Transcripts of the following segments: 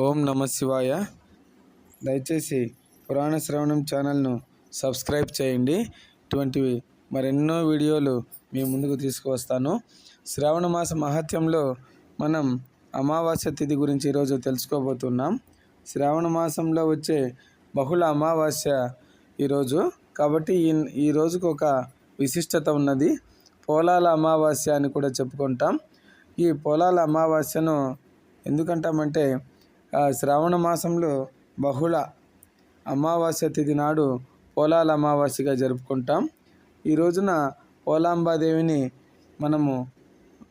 ఓం నమ శివాయ. దయచేసి పురాణ శ్రవణం ఛానల్ను సబ్స్క్రైబ్ చేయండి. ఇటువంటివి మరెన్నో వీడియోలు మీ ముందుకు తీసుకువస్తాను. శ్రావణ మాస మహత్యంలో మనం అమావాస్య తిథి గురించి ఈరోజు తెలుసుకోబోతున్నాం. శ్రావణ మాసంలో వచ్చే బహుళ అమావాస్య ఈరోజు. కాబట్టి ఈ ఈ రోజుకు ఒక విశిష్టత ఉన్నది. పోలాల అమావాస్య అని కూడా చెప్పుకుంటాం. ఈ పోలాల అమావాస్యను ఎందుకంటామంటే శ్రావణ మాసంలో బహుళ అమావాస్య తిథి నాడు పోలాల అమావాస్యగా జరుపుకుంటాం. ఈ రోజున పోలాంబాదేవిని మనము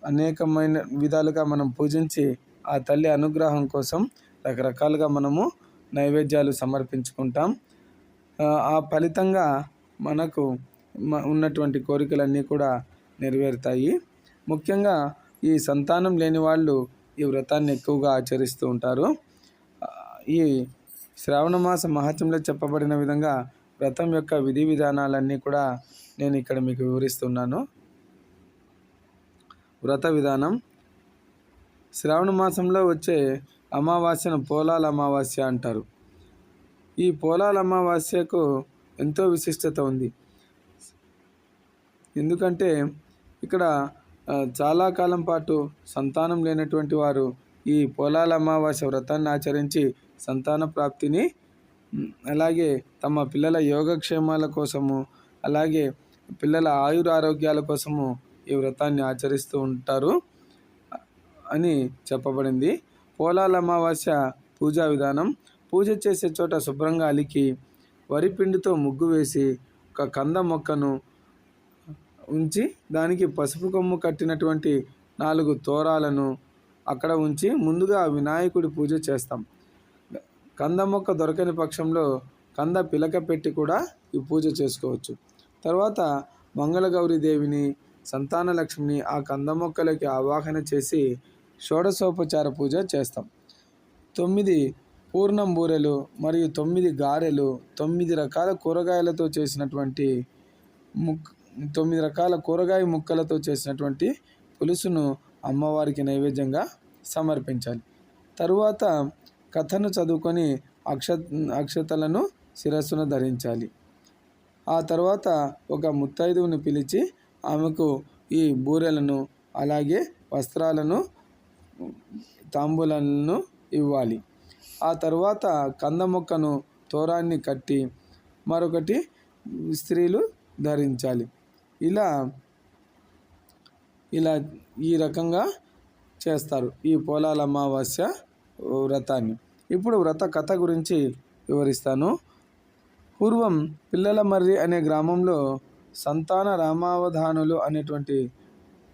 అనేకమైన విధాలుగా మనం పూజించి ఆ తల్లి అనుగ్రహం కోసం రకరకాలుగా మనము నైవేద్యాలు సమర్పించుకుంటాం. ఆ, ఫలితంగా మనకు ఉన్నటువంటి కోరికలన్నీ కూడా నెరవేరుతాయి. ముఖ్యంగా ఈ సంతానం లేని వాళ్ళు ఈ వ్రతాన్ని ఎక్కువగా ఆచరిస్తూ ఉంటారు. ఈ శ్రావణమాస మహత్యంలో చెప్పబడిన విధంగా వ్రతం యొక్క విధి విధానాలన్నీ కూడా నేను ఇక్కడ మీకు వివరిస్తున్నాను. వ్రత విధానం. శ్రావణ మాసంలో వచ్చే అమావాస్యను పోలాల అమావాస్య అంటారు. ఈ పోలాల అమావాస్యకు ఎంతో విశిష్టత ఉంది. ఎందుకంటే ఇక్కడ చాలా కాలం పాటు సంతానం లేనటువంటి వారు ఈ పోలాల అమావాస్య వ్రతాన్ని ఆచరించి సంతాన ప్రాప్తిని అలాగే తమ పిల్లల యోగక్షేమాల కోసము అలాగే పిల్లల ఆయుర ఆరోగ్యాల కోసము ఈ వ్రతాన్ని ఆచరిస్తూ ఉంటారు అని చెప్పబడింది. పోలాల అమావాస్య పూజా విధానం పూజ చేసే చోట శుభ్రంగా అలికి వరి పిండితో ముగ్గు వేసి ఒక కంద మొక్కను ఉంచి దానికి పసుపు కొమ్ము కట్టినటువంటి నాలుగు తోరాలను అక్కడ ఉంచి ముందుగా వినాయకుడి పూజ చేస్తాం. కంద మొక్క దొరకని పక్షంలో కంద పిలక పెట్టి కూడా ఈ పూజ చేసుకోవచ్చు. తర్వాత మంగళగౌరి దేవిని సంతాన లక్ష్మిని ఆ కంద మొక్కలకి ఆవాహన చేసి షోడశోపచార పూజ చేస్తాం. తొమ్మిది పూర్ణం బూరెలు మరియు తొమ్మిది గారెలు తొమ్మిది రకాల కూరగాయలతో చేసినటువంటి ముక్ తొమ్మిది రకాల కూరగాయ ముక్కలతో చేసినటువంటి పులుసును అమ్మవారికి నైవేద్యంగా సమర్పించాలి. తరువాత కథను చదువుకొని అక్ష అక్షతలను శిరస్సును ధరించాలి. ఆ తర్వాత ఒక ముత్తైదువుని పిలిచి ఆమెకు ఈ బూరెలను అలాగే వస్త్రాలను తాంబూలను ఇవ్వాలి. ఆ తర్వాత కంద మొక్కను తోరాన్ని కట్టి మరొకటి స్త్రీలు ధరించాలి. ఇలా ఇలా ఈ రకంగా చేస్తారు. ఈ పోలాల అమావాస్య వ్రతాన్ని. ఇప్పుడు వ్రత కథ గురించి వివరిస్తాను. పూర్వం పిల్లల మర్రి అనే గ్రామంలో సంతాన రామావధానులు అనేటువంటి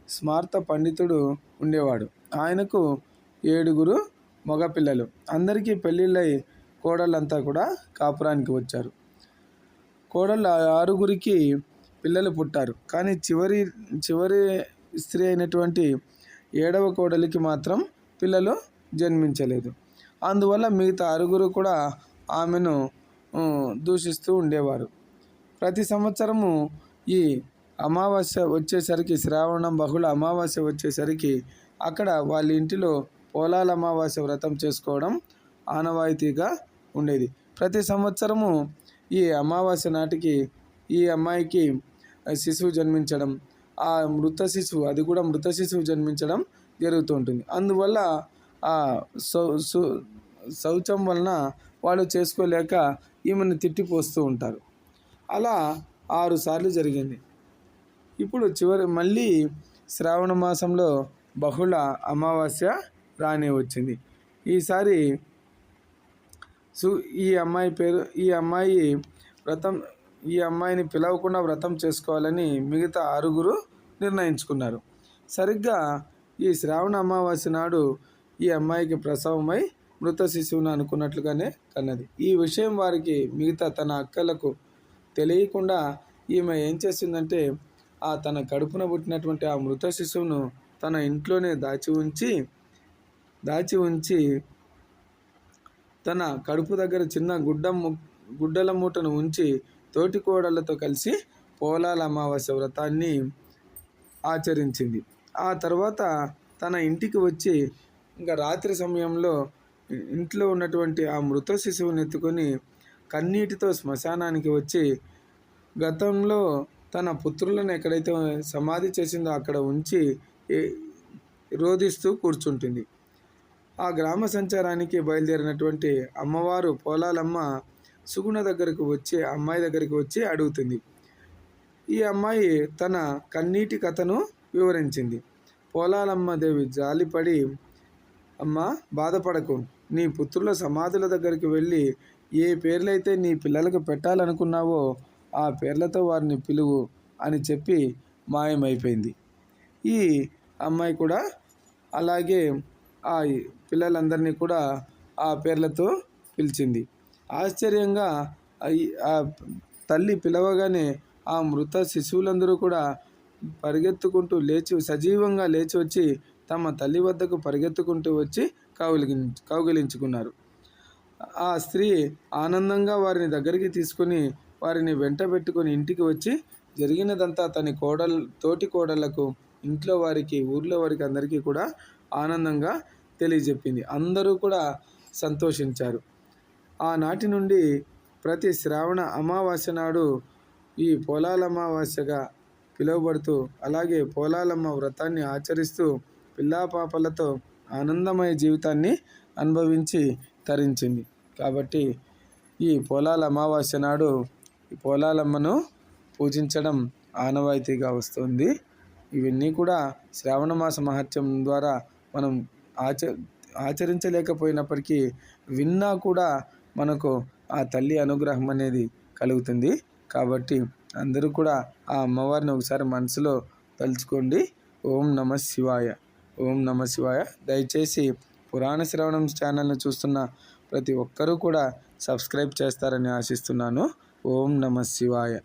స్మార్త పండితుడు ఉండేవాడు. ఆయనకు ఏడుగురు మగపిల్లలు. అందరికీ పెళ్ళిళ్ళై కోడళ్ళంతా కూడా కాపురానికి వచ్చారు. కోడళ్ళ ఆరుగురికి పిల్లలు పుట్టారు. కానీ చివరి చివరి స్త్రీ అయినటువంటి ఏడవ కోడలికి మాత్రం పిల్లలు జన్మించలేదు. అందువల్ల మిగతా ఆరుగురు కూడా ఆమెను దూషిస్తూ ఉండేవారు. ప్రతి సంవత్సరము ఈ అమావాస్య వచ్చేసరికి శ్రావణం బహుళ అమావాస్య వచ్చేసరికి అక్కడ వాళ్ళ ఇంటిలో పోలాల అమావాస్య వ్రతం చేసుకోవడం ఆనవాయితీగా ఉండేది. ప్రతి సంవత్సరము ఈ అమావాస్య నాటికి ఈ అమ్మాయికి శిశువు జన్మించడం ఆ మృత శిశువు అది కూడా మృత శిశువు జన్మించడం జరుగుతూ ఉంటుంది. అందువల్ల శౌచం వలన వాళ్ళు చేసుకోలేక ఈమెను తిట్టిపోస్తూ ఉంటారు. అలా ఆరు సార్లు జరిగింది. ఇప్పుడు చివరి మళ్ళీ శ్రావణ మాసంలో బహుళ అమావాస్య రాని వచ్చింది. ఈసారి సు ఈ అమ్మాయి పేరు ఈ అమ్మాయి వ్రతం ఈ అమ్మాయిని పిలవకుండా వ్రతం చేసుకోవాలని మిగతా ఆరుగురు నిర్ణయించుకున్నారు. సరిగ్గా ఈ శ్రావణ అమావాస్య నాడు ఈ అమ్మాయికి ప్రసవమై మృత శిశువును అనుకున్నట్లుగానే కన్నది ఈ విషయం వారికి మిగతా తన అక్కలకు తెలియకుండా ఈమె ఏం చేసిందంటే ఆ తన కడుపున పుట్టినటువంటి ఆ మృత శిశువును తన ఇంట్లోనే దాచి ఉంచి దాచి ఉంచి తన కడుపు దగ్గర చిన్న గుడ్డ ము- గుడ్డల మూటను ఉంచి తోటి కోడళ్ళతో కలిసి పోలాల అమావాస్య వ్రతాన్ని ఆచరించింది. ఆ తర్వాత తన ఇంటికి వచ్చి ఇంకా రాత్రి సమయంలో ఇంట్లో ఉన్నటువంటి ఆ మృత శిశువుని ఎత్తుకొని కన్నీటితో శ్మశానానికి వచ్చి గతంలో తన పుత్రులను ఎక్కడైతే సమాధి చేసిందో అక్కడ ఉంచి రోధిస్తూ కూర్చుంటుంది. ఆ గ్రామ సంచారానికి బయలుదేరినటువంటి అమ్మవారు పోలాలమ్మ సుగుణ దగ్గరకు వచ్చి అమ్మాయి దగ్గరికి వచ్చి అడుగుతుంది. ఈ అమ్మాయి తన కన్నీటి కథను వివరించింది. పోలాలమ్మ దేవి జాలిపడి అమ్మా బాధపడకు. నీ పుత్రుల సమాధుల దగ్గరికి వెళ్ళి ఏ పేర్లైతే నీ పిల్లలకు పెట్టాలనుకున్నావో ఆ పేర్లతో వారిని పిలువు అని చెప్పి మాయమైపోయింది. ఈ అమ్మాయి కూడా అలాగే ఆ పిల్లలందరినీ కూడా ఆ పేర్లతో పిలిచింది. ఆశ్చర్యంగా ఆ తల్లి పిలవగానే ఆ మృత శిశువులందరూ కూడా పరిగెత్తుకుంటూ లేచి సజీవంగా లేచి వచ్చి తమ తల్లి వద్దకు పరిగెత్తుకుంటూ వచ్చి కౌగిలి కౌగిలించుకున్నారు. ఆ స్త్రీ ఆనందంగా వారిని దగ్గరికి తీసుకొని వారిని వెంట పెట్టుకుని ఇంటికి వచ్చి జరిగినదంతా తన కోడల్ తోటి కోడళ్ళకు ఇంట్లో వారికి ఊర్లో వారికి అందరికీ కూడా ఆనందంగా తెలియజెప్పింది. అందరూ కూడా సంతోషించారు. ఆనాటి నుండి ప్రతి శ్రావణ అమావాస్య నాడు ఈ పోలాల అమావాస్యగా పిలువబడుతూ అలాగే పోలాలమ్మ వ్రతాన్ని ఆచరిస్తూ పిల్లాపాపలతో ఆనందమయ జీవితాన్ని అనుభవించి తరించింది. కాబట్టి ఈ పోలాల అమావాస్య నాడు ఈ పోలాలమ్మను పూజించడం ఆనవాయితీగా వస్తుంది. ఇవన్నీ కూడా శ్రావణ మాస మహత్యం ద్వారా మనం ఆచ ఆచరించలేకపోయినప్పటికీ విన్నా కూడా మనకు ఆ తల్లి అనుగ్రహం అనేది కలుగుతుంది. కాబట్టి అందరూ కూడా ఆ అమ్మవారిని ఒకసారి మనసులో తలుచుకోండి. ఓం నమ శివాయ. ఓం నమ శివాయ. దయచేసి పురాణ శ్రవణం ఛానల్ను చూస్తున్న ప్రతి ఒక్కరూ కూడా సబ్స్క్రైబ్ చేస్తారని ఆశిస్తున్నాను. ఓం నమ శివాయ.